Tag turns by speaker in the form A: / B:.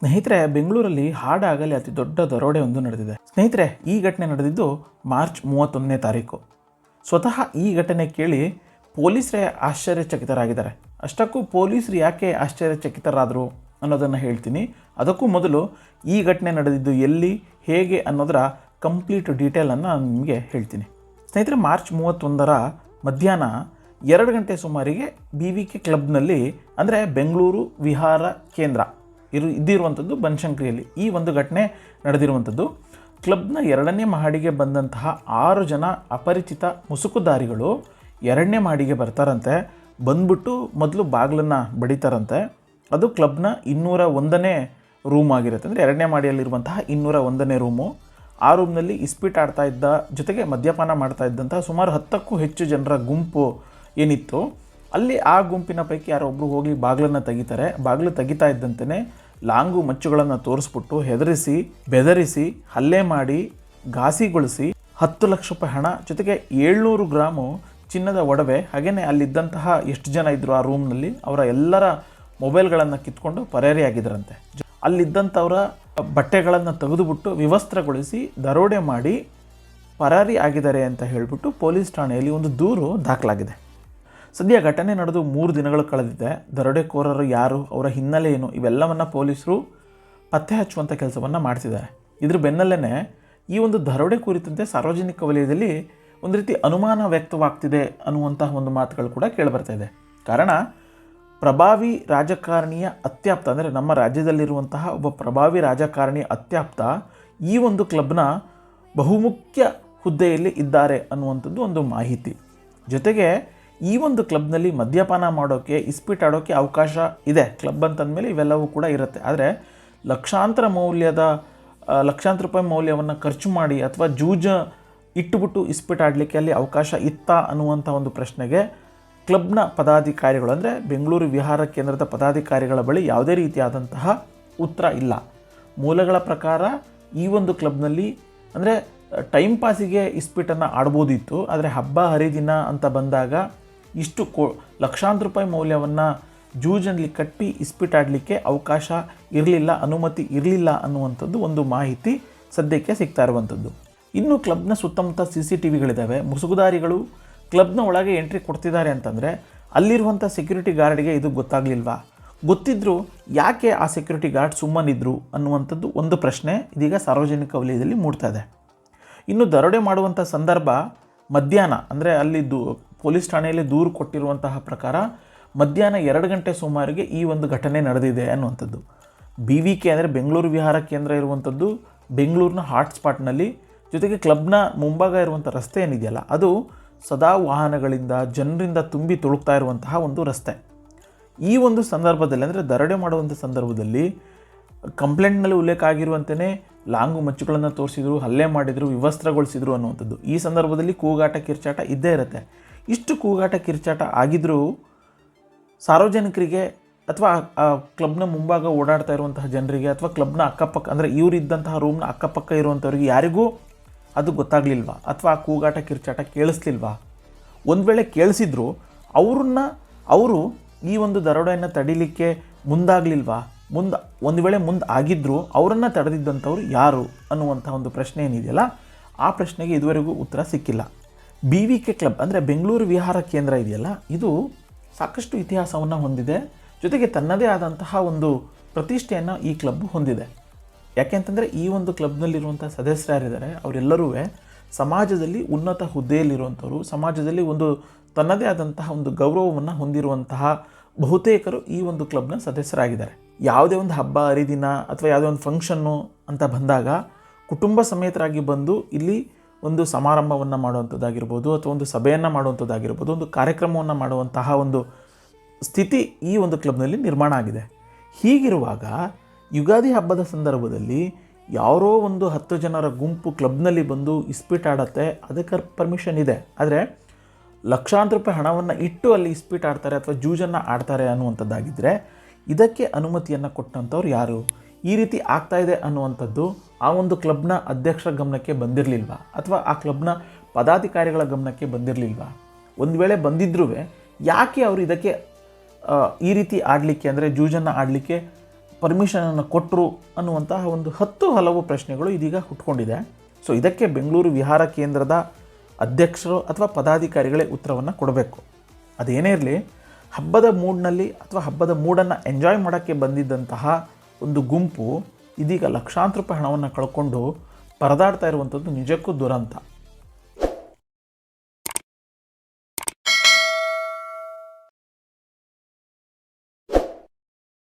A: ಸ್ನೇಹಿತರೆ, ಬೆಂಗಳೂರಲ್ಲಿ ಹಾಡಾಗಲಿ ಅತಿ ದೊಡ್ಡ ದರೋಡೆ ಒಂದು ನಡೆದಿದೆ. ಸ್ನೇಹಿತರೆ, ಈ ಘಟನೆ ನಡೆದಿದ್ದು ಮಾರ್ಚ್ ಮೂವತ್ತೊಂದನೇ ತಾರೀಕು. ಸ್ವತಃ ಈ ಘಟನೆ ಕೇಳಿ ಪೊಲೀಸರೇ ಆಶ್ಚರ್ಯಚಕಿತರಾಗಿದ್ದಾರೆ. ಅಷ್ಟಕ್ಕೂ ಪೊಲೀಸರು ಯಾಕೆ ಆಶ್ಚರ್ಯಚಕಿತರಾದರು ಅನ್ನೋದನ್ನು ಹೇಳ್ತೀನಿ. ಅದಕ್ಕೂ ಮೊದಲು ಈ ಘಟನೆ ನಡೆದಿದ್ದು ಎಲ್ಲಿ, ಹೇಗೆ ಅನ್ನೋದರ ಕಂಪ್ಲೀಟ್ ಡೀಟೇಲನ್ನು ನಾನು ನಿಮಗೆ ಹೇಳ್ತೀನಿ. ಸ್ನೇಹಿತರೆ, ಮಾರ್ಚ್ ಮೂವತ್ತೊಂದರ ಮಧ್ಯಾಹ್ನ ಎರಡು ಗಂಟೆ ಸುಮಾರಿಗೆ ಬಿ ವಿ ಕೆ ಕ್ಲಬ್ನಲ್ಲಿ, ಅಂದರೆ ಬೆಂಗಳೂರು ವಿಹಾರ ಕೇಂದ್ರ ಇರು ಇದ್ದಿರುವಂಥದ್ದು ಬನಶಂಕರಿಯಲ್ಲಿ. ಈ ಒಂದು ಘಟನೆ ನಡೆದಿರುವಂಥದ್ದು, ಕ್ಲಬ್ನ ಎರಡನೇ ಮಹಡಿಗೆ ಬಂದಂತಹ ಆರು ಜನ ಅಪರಿಚಿತ ಮುಸುಕುದಾರಿಗಳು ಎರಡನೇ ಮಹಡಿಗೆ ಬರ್ತಾರಂತೆ. ಬಂದ್ಬಿಟ್ಟು ಮೊದಲು ಬಾಗಿಲನ್ನು ಬಡಿತಾರಂತೆ. ಅದು ಕ್ಲಬ್ನ ಇನ್ನೂರ ಒಂದನೇ ರೂಮ್ ಆಗಿರುತ್ತೆ. ಅಂದರೆ ಎರಡನೇ ಮಹಡಿಯಲ್ಲಿರುವಂತಹ ಇನ್ನೂರ ಒಂದನೇ ರೂಮು. ಆ ರೂಮ್ನಲ್ಲಿ ಇಸ್ಪೀಟ್ ಆಡ್ತಾ ಇದ್ದ ಜೊತೆಗೆ ಮದ್ಯಪಾನ ಮಾಡ್ತಾ ಇದ್ದಂತಹ ಸುಮಾರು ಹತ್ತಕ್ಕೂ ಹೆಚ್ಚು ಜನರ ಗುಂಪು ಏನಿತ್ತು. ಅಲ್ಲಿ ಆ ಗುಂಪಿನ ಪೈಕಿ ಯಾರೋ ಒಬ್ಬರು ಹೋಗಿ ಬಾಗಿಲನ್ನು ತೆಗಿತಾರೆ. ಬಾಗಿಲು ತೆಗಿತಾ ಇದ್ದಂತೆಯೇ ಲಾಂಗು ಮಚ್ಚುಗಳನ್ನು ತೋರಿಸ್ಬಿಟ್ಟು ಹೆದರಿಸಿ, ಬೆದರಿಸಿ, ಹಲ್ಲೆ ಮಾಡಿ, ಘಾಸಿಗೊಳಿಸಿ ಹತ್ತು ಲಕ್ಷ ರೂಪಾಯಿ ಹಣ, ಜೊತೆಗೆ ಏಳ್ನೂರು ಗ್ರಾಮು ಚಿನ್ನದ ಒಡವೆ ಹಾಗೆಯೇ ಅಲ್ಲಿದ್ದಂತಹ ಎಷ್ಟು ಜನ ಇದ್ದರು ಆ ರೂಮ್ನಲ್ಲಿ, ಅವರ ಎಲ್ಲರ ಮೊಬೈಲ್ಗಳನ್ನು ಕಿತ್ಕೊಂಡು ಪರಾರಿಯಾಗಿದ್ದರಂತೆ ಅಲ್ಲಿದ್ದಂಥವರ ಬಟ್ಟೆಗಳನ್ನು ತೆಗೆದುಬಿಟ್ಟು ವಿವಸ್ತ್ರಗೊಳಿಸಿ ದರೋಡೆ ಮಾಡಿ ಪರಾರಿ ಆಗಿದ್ದಾರೆ ಅಂತ ಹೇಳಿಬಿಟ್ಟು ಪೊಲೀಸ್ ಠಾಣೆಯಲ್ಲಿ ಒಂದು ದೂರು ದಾಖಲಾಗಿದೆ. ಸದ್ಯ ಘಟನೆ ನಡೆದು ಮೂರು ದಿನಗಳು ಕಳೆದಿದೆ. ದರೋಡೆಕೋರರು ಯಾರು, ಅವರ ಹಿನ್ನೆಲೆ ಏನು, ಇವೆಲ್ಲವನ್ನು ಪೊಲೀಸರು ಪತ್ತೆ ಹಚ್ಚುವಂಥ ಕೆಲಸವನ್ನು ಮಾಡ್ತಿದ್ದಾರೆ. ಇದ್ರ ಬೆನ್ನಲ್ಲೇ ಈ ಒಂದು ದರೋಡೆ ಕುರಿತಂತೆ ಸಾರ್ವಜನಿಕ ವಲಯದಲ್ಲಿ ಒಂದು ರೀತಿ ಅನುಮಾನ ವ್ಯಕ್ತವಾಗ್ತಿದೆ ಅನ್ನುವಂತಹ ಒಂದು ಮಾತುಗಳು ಕೂಡ ಕೇಳಿಬರ್ತಾ ಇದೆ. ಕಾರಣ, ಪ್ರಭಾವಿ ರಾಜಕಾರಣಿಯ ಅತ್ಯಾಪ್ತ, ಅಂದರೆ ನಮ್ಮ ರಾಜ್ಯದಲ್ಲಿರುವಂತಹ ಒಬ್ಬ ಪ್ರಭಾವಿ ರಾಜಕಾರಣಿ ಅತ್ಯಾಪ್ತ ಈ ಒಂದು ಕ್ಲಬ್ನ ಬಹುಮುಖ್ಯ ಹುದ್ದೆಯಲ್ಲಿ ಇದ್ದಾರೆ ಅನ್ನುವಂಥದ್ದು ಒಂದು ಮಾಹಿತಿ. ಜೊತೆಗೆ ಈ ಒಂದು ಕ್ಲಬ್ನಲ್ಲಿ ಮದ್ಯಪಾನ ಮಾಡೋಕ್ಕೆ ಇಸ್ಪೀಟ್ ಆಡೋಕ್ಕೆ ಅವಕಾಶ ಇದೆ. ಕ್ಲಬ್ ಅಂತಂದಮೇಲೆ ಇವೆಲ್ಲವೂ ಕೂಡ ಇರುತ್ತೆ. ಆದರೆ ಲಕ್ಷಾಂತರ ಮೌಲ್ಯದ ಲಕ್ಷಾಂತರ ರೂಪಾಯಿ ಮೌಲ್ಯವನ್ನು ಖರ್ಚು ಮಾಡಿ ಅಥವಾ ಜೂಜ ಇಟ್ಟುಬಿಟ್ಟು ಇಸ್ಪೀಟ್ ಆಡಲಿಕ್ಕೆ ಅಲ್ಲಿ ಅವಕಾಶ ಇತ್ತಾ ಅನ್ನುವಂಥ ಒಂದು ಪ್ರಶ್ನೆಗೆ ಕ್ಲಬ್ನ ಪದಾಧಿಕಾರಿಗಳು, ಅಂದರೆ ಬೆಂಗಳೂರು ವಿಹಾರ ಕೇಂದ್ರದ ಪದಾಧಿಕಾರಿಗಳ ಬಳಿ ಯಾವುದೇ ರೀತಿಯಾದಂತಹ ಉತ್ತರ ಇಲ್ಲ. ಮೂಲಗಳ ಪ್ರಕಾರ ಈ ಒಂದು ಕ್ಲಬ್ನಲ್ಲಿ, ಅಂದರೆ ಟೈಮ್ ಪಾಸಿಗೆ ಇಸ್ಪೀಟನ್ನು ಆಡ್ಬೋದಿತ್ತು. ಆದರೆ ಹಬ್ಬ ಹರಿದಿನ ಅಂತ ಬಂದಾಗ ಇಷ್ಟು ಕೋ ಲಕ್ಷಾಂತರ ರೂಪಾಯಿ ಮೌಲ್ಯವನ್ನು ಜೂಜಲ್ಲಿ ಕಟ್ಟಿ ಇಸ್ಪಿಟಾಡಲಿಕ್ಕೆ ಅವಕಾಶ ಇರಲಿಲ್ಲ, ಅನುಮತಿ ಇರಲಿಲ್ಲ ಅನ್ನುವಂಥದ್ದು ಒಂದು ಮಾಹಿತಿ ಸದ್ಯಕ್ಕೆ ಸಿಗ್ತಾ ಇರುವಂಥದ್ದು. ಇನ್ನು ಕ್ಲಬ್ನ ಸುತ್ತಮುತ್ತ ಸಿ ಸಿ ಟಿ ವಿಗಳಿದ್ದಾವೆ ಮುಸುಗುದಾರಿಗಳು ಕ್ಲಬ್ನ ಒಳಗೆ ಎಂಟ್ರಿ ಕೊಡ್ತಿದ್ದಾರೆ ಅಂತಂದರೆ ಅಲ್ಲಿರುವಂಥ ಸೆಕ್ಯೂರಿಟಿ ಗಾರ್ಡ್ಗೆ ಇದು ಗೊತ್ತಾಗಲಿಲ್ವಾ? ಗೊತ್ತಿದ್ದರೂ ಯಾಕೆ ಆ ಸೆಕ್ಯೂರಿಟಿ ಗಾರ್ಡ್ ಸುಮ್ಮನಿದ್ರು ಅನ್ನುವಂಥದ್ದು ಒಂದು ಪ್ರಶ್ನೆ ಇದೀಗ ಸಾರ್ವಜನಿಕ ವಲಯದಲ್ಲಿ ಮೂಡ್ತಾ ಇದೆ. ಇನ್ನು ದರೋಡೆ ಮಾಡುವಂಥ ಸಂದರ್ಭ ಮಧ್ಯಾಹ್ನ, ಅಂದರೆ ಅಲ್ಲಿದ್ದು ಪೊಲೀಸ್ ಠಾಣೆಯಲ್ಲಿ ದೂರು ಕೊಟ್ಟಿರುವಂತಹ ಪ್ರಕಾರ ಮಧ್ಯಾಹ್ನ ಎರಡು ಗಂಟೆ ಸುಮಾರಿಗೆ ಈ ಒಂದು ಘಟನೆ ನಡೆದಿದೆ ಅನ್ನುವಂಥದ್ದು. ಬಿ ವಿ ಕೆ ಅಂದರೆ ಬೆಂಗಳೂರು ವಿಹಾರ ಕೇಂದ್ರ ಇರುವಂಥದ್ದು ಬೆಂಗಳೂರಿನ ಹಾಟ್ಸ್ಪಾಟ್ನಲ್ಲಿ ಜೊತೆಗೆ ಕ್ಲಬ್ನ ಮುಂಭಾಗ ಇರುವಂಥ ರಸ್ತೆ ಏನಿದೆಯಲ್ಲ, ಅದು ಸದಾ ವಾಹನಗಳಿಂದ, ಜನರಿಂದ ತುಂಬಿ ತುಳುಕ್ತಾ ಇರುವಂತಹ ಒಂದು ರಸ್ತೆ. ಈ ಒಂದು ಸಂದರ್ಭದಲ್ಲಿ, ಅಂದರೆ ದರಡೆ ಮಾಡುವಂಥ ಸಂದರ್ಭದಲ್ಲಿ ಕಂಪ್ಲೇಂಟ್ನಲ್ಲಿ ಉಲ್ಲೇಖ ಆಗಿರುವಂತೆಯೇ ಲಾಂಗು ಮಚ್ಚುಗಳನ್ನು ತೋರಿಸಿದ್ರು, ಹಲ್ಲೆ ಮಾಡಿದರು, ವಿವಸ್ತ್ರಗೊಳಿಸಿದ್ರು ಅನ್ನುವಂಥದ್ದು. ಈ ಸಂದರ್ಭದಲ್ಲಿ ಕೂಗಾಟ ಕಿರ್ಚಾಟ ಇದ್ದೇ ಇರುತ್ತೆ. ಇಷ್ಟು ಕೂಗಾಟ ಕಿರ್ಚಾಟ ಆಗಿದ್ದರೂ ಸಾರ್ವಜನಿಕರಿಗೆ ಅಥವಾ ಆ ಕ್ಲಬ್ನ ಮುಂಭಾಗ ಓಡಾಡ್ತಾ ಇರುವಂತಹ ಜನರಿಗೆ ಅಥವಾ ಕ್ಲಬ್ನ ಅಕ್ಕಪಕ್ಕ, ಅಂದರೆ ಇವರಿದ್ದಂತಹ ರೂಮ್ನ ಅಕ್ಕಪಕ್ಕ ಇರುವಂಥವ್ರಿಗೆ ಯಾರಿಗೂ ಅದು ಗೊತ್ತಾಗಲಿಲ್ವಾ? ಅಥವಾ ಆ ಕೂಗಾಟ ಕಿರ್ಚಾಟ ಕೇಳಿಸ್ಲಿಲ್ವಾ? ಒಂದು ವೇಳೆ ಕೇಳಿಸಿದ್ರು, ಅವ್ರನ್ನ, ಅವರು ಈ ಒಂದು ದರೋಡೆಯನ್ನು ತಡಿಲಿಕ್ಕೆ ಮುಂದಾಗಲಿಲ್ವಾ? ಮುಂದೆ, ಒಂದು ವೇಳೆ ಮುಂದೆ ಆಗಿದ್ದರೂ ಅವರನ್ನು ತಡೆದಿದ್ದಂಥವ್ರು ಯಾರು ಅನ್ನುವಂಥ ಒಂದು ಪ್ರಶ್ನೆ ಏನಿದೆಯಲ್ಲ, ಆ ಪ್ರಶ್ನೆಗೆ ಇದುವರೆಗೂ ಉತ್ತರ ಸಿಕ್ಕಿಲ್ಲ. ಬಿ ವಿ ಕೆ ಕ್ಲಬ್, ಅಂದರೆ ಬೆಂಗಳೂರು ವಿಹಾರ ಕೇಂದ್ರ ಇದೆಯಲ್ಲ, ಇದು ಸಾಕಷ್ಟು ಇತಿಹಾಸವನ್ನು ಹೊಂದಿದೆ. ಜೊತೆಗೆ ತನ್ನದೇ ಆದಂತಹ ಒಂದು ಪ್ರತಿಷ್ಠೆಯನ್ನು ಈ ಕ್ಲಬ್ ಹೊಂದಿದೆ. ಯಾಕೆಂತಂದರೆ ಈ ಒಂದು ಕ್ಲಬ್ನಲ್ಲಿರುವಂಥ ಸದಸ್ಯರು ಯಾರಿದ್ದಾರೆ, ಅವರೆಲ್ಲರೂ ಸಮಾಜದಲ್ಲಿ ಉನ್ನತ ಹುದ್ದೆಯಲ್ಲಿರುವಂಥವ್ರು ಸಮಾಜದಲ್ಲಿ ಒಂದು ತನ್ನದೇ ಆದಂತಹ ಒಂದು ಗೌರವವನ್ನು ಹೊಂದಿರುವಂತಹ ಬಹುತೇಕರು ಈ ಒಂದು ಕ್ಲಬ್ನ ಸದಸ್ಯರಾಗಿದ್ದಾರೆ. ಯಾವುದೇ ಒಂದು ಹಬ್ಬ, ಹರಿದಿನ ಅಥವಾ ಯಾವುದೇ ಒಂದು ಫಂಕ್ಷನ್ನು ಅಂತ ಬಂದಾಗ ಕುಟುಂಬ ಸಮೇತರಾಗಿ ಬಂದು ಇಲ್ಲಿ ಒಂದು ಸಮಾರಂಭವನ್ನು ಮಾಡುವಂಥದ್ದಾಗಿರ್ಬೋದು ಅಥವಾ ಒಂದು ಸಭೆಯನ್ನು ಮಾಡುವಂಥದ್ದಾಗಿರ್ಬೋದು, ಒಂದು ಕಾರ್ಯಕ್ರಮವನ್ನು ಮಾಡುವಂತಹ ಒಂದು ಸ್ಥಿತಿ ಈ ಒಂದು ಕ್ಲಬ್ನಲ್ಲಿ ನಿರ್ಮಾಣ ಆಗಿದೆ. ಹೀಗಿರುವಾಗ ಯುಗಾದಿ ಹಬ್ಬದ ಸಂದರ್ಭದಲ್ಲಿ ಯಾರೋ ಒಂದು ಹತ್ತು ಜನರ ಗುಂಪು ಕ್ಲಬ್ನಲ್ಲಿ ಬಂದು ಇಸ್ಪೀಟ್ ಆಡತ್ತೆ, ಅದಕ್ಕೆ ಪರ್ಮಿಷನ್ ಇದೆ. ಆದರೆ ಲಕ್ಷಾಂತರ ರೂಪಾಯಿ ಹಣವನ್ನು ಇಟ್ಟು ಅಲ್ಲಿ ಇಸ್ಪೀಟ್ ಆಡ್ತಾರೆ ಅಥವಾ ಜೂಜನ್ನು ಆಡ್ತಾರೆ ಅನ್ನುವಂಥದ್ದಾಗಿದ್ದರೆ ಇದಕ್ಕೆ ಅನುಮತಿಯನ್ನು ಕೊಟ್ಟಂಥವ್ರು ಯಾರು? ಈ ರೀತಿ ಆಗ್ತಾ ಇದೆ ಅನ್ನುವಂಥದ್ದು ಆ ಒಂದು ಕ್ಲಬ್ನ ಅಧ್ಯಕ್ಷರ ಗಮನಕ್ಕೆ ಬಂದಿರಲಿಲ್ವಾ? ಅಥವಾ ಆ ಕ್ಲಬ್ನ ಪದಾಧಿಕಾರಿಗಳ ಗಮನಕ್ಕೆ ಬಂದಿರಲಿಲ್ವಾ? ಒಂದು ವೇಳೆ ಬಂದಿದ್ರೂ ಯಾಕೆ ಅವರು ಇದಕ್ಕೆ ಈ ರೀತಿ ಆಡಲಿಕ್ಕೆ ಅಂದರೆ ಜೂಜನ್ನು ಆಡಲಿಕ್ಕೆ ಪರ್ಮಿಷನನ್ನು ಕೊಟ್ಟರು ಅನ್ನುವಂತಹ ಒಂದು ಹತ್ತು ಹಲವು ಪ್ರಶ್ನೆಗಳು ಇದೀಗ ಹುಟ್ಕೊಂಡಿದೆ. ಸೊ ಇದಕ್ಕೆ ಬೆಂಗಳೂರು ವಿಹಾರ ಕೇಂದ್ರದ ಅಧ್ಯಕ್ಷರು ಅಥವಾ ಪದಾಧಿಕಾರಿಗಳೇ ಉತ್ತರವನ್ನು ಕೊಡಬೇಕು. ಅದೇನೇ ಇರಲಿ, ಹಬ್ಬದ ಮೂಡ್ನಲ್ಲಿ ಅಥವಾ ಹಬ್ಬದ ಮೂಡನ್ನು ಎಂಜಾಯ್ ಮಾಡೋಕ್ಕೆ ಬಂದಿದ್ದಂತಹ ಒಂದು ಗುಂಪು ಇದೀಗ ಲಕ್ಷಾಂತರ ರೂಪಾಯಿ ಹಣವನ್ನು ಕಳ್ಕೊಂಡು ಪರದಾಡ್ತಾ ಇರುವಂಥದ್ದು ನಿಜಕ್ಕೂ ದುರಂತ.